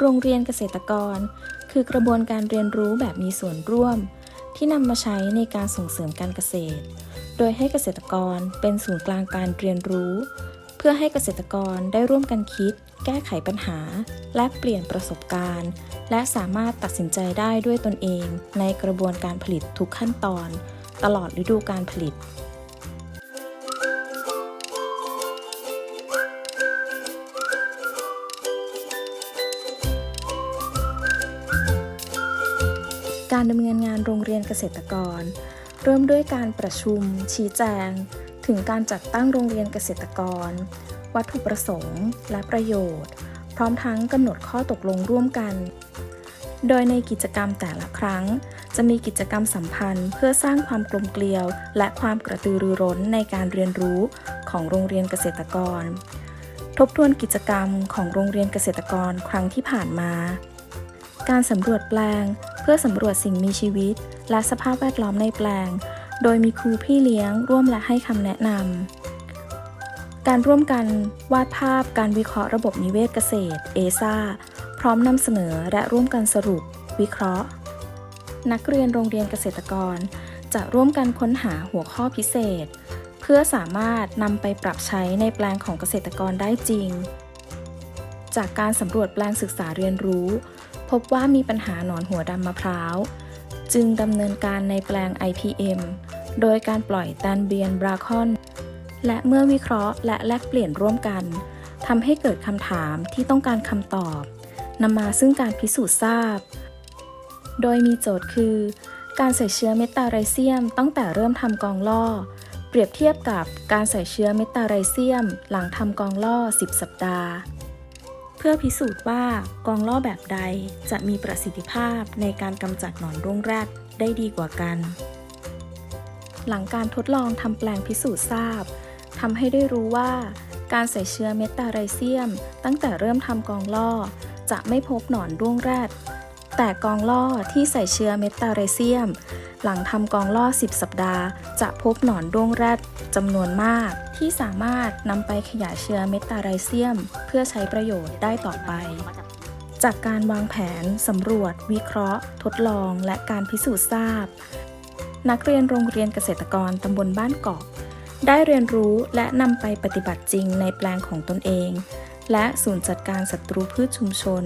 โรงเรียนเกษตรกร คือกระบวนการเรียนรู้แบบมีส่วนร่วม ที่นำมาใช้ในการส่งเสริมการเกษตร โดยให้เกษตรกรเป็นศูนย์กลางการเรียนรู้ เพื่อให้เกษตรกรได้ร่วมกันคิด แก้ไขปัญหา แลกเปลี่ยนประสบการณ์ และสามารถตัดสินใจได้ด้วยตนเอง ในกระบวนการผลิตทุกขั้นตอน ตลอดฤดูการผลิต การดำเนินงานโรงเรียนเกษตรกร เริ่มด้วยการประชุม ชี้แจง ถึงการจัดตั้งโรงเรียนเกษตรกร วัตถุประสงค์ และประโยชน์ พร้อมทั้งกำหนดข้อตกลงร่วมกัน โดยในกิจกรรมแต่ละครั้ง จะมีกิจกรรมสัมพันธ์เพื่อสร้างความกลมเกลียว และความกระตือรือร้นในการเรียนรู้ของโรงเรียนเกษตรกร ทบทวนกิจกรรมของโรงเรียนเกษตรกรครั้งที่ผ่านมาการสำรวจแปลง พื่อสำรวจสิ่งมีชีวิต และสภาพแวดล้อมในแปลง โดยมีครูพี่เลี้ยงร่วมและให้คำแนะนำ การร่วมกันวาดภาพการวิเคราะห์ระบบนิเวศเกษตรเอซาพร้อมนำเสนอและร่วมกันสรุป วิเคราะห์ นักเรียนโรงเรียนเกษตรกร จะร่วมกันค้นหาหัวข้อพิเศษ เพื่อสามารถนำไปปรับใช้ในแปลงของเกษตรกรได้จริง จากการสำรวจแปลงศึกษาเรียนรู้ พบว่ามีปัญหาหนอนหัวดำมะพร้าว จึงดำเนินการในแปลง IPM โดยการปล่อยแตนเบียนบราคอน และเมื่อวิเคราะห์และแลกเปลี่ยนร่วมกันทำให้เกิดคำถามที่ต้องการคำตอบนำมาซึ่งการพิสูจน์ทราบ โดยมีโจทย์คือ การใส่เชื้อเมตาไรเซียม ตั้งแต่เริ่มทำกองล่อ เปรียบเทียบกับการใส่เชื้อเมตาไรเซียม หลังทำกองล่อ 10 สัปดาห์ พื่อพิสูจน์ว่ากองล่อแบบใดจะมีประสิทธิภาพในการกำจัดหนอนร่วงแรดได้ดีกว่ากัน หลังการทดลองทำแปลงพิสูจน์ทราบทำให้ได้รู้ว่า การใส่เชื้อเมตาไรเซียม ตั้งแต่เริ่มทำกองล่อ จะไม่พบหนอนร่วงแรด แต่กองล่อที่ใส่เชื้อเมตาไรเซียม หลังทำกองล่อ 10 สัปดาห์ จะพบหนอนร่วงแรดจำนวนมาก ที่สามารถนำไปขยายเชื้อเมตาไรเซียม เพื่อใช้ประโยชน์ได้ต่อไป จากการวางแผน สำรวจ วิเคราะห์ ทดลอง และการพิสูจน์ทราบ นักเรียนโรงเรียนเกษตรกรตำบลบ้านเกาะได้เรียนรู้และนำไปปฏิบัติจริงในแปลงของตนเอง และศูนย์จัดการศัตรูพืชชุมชน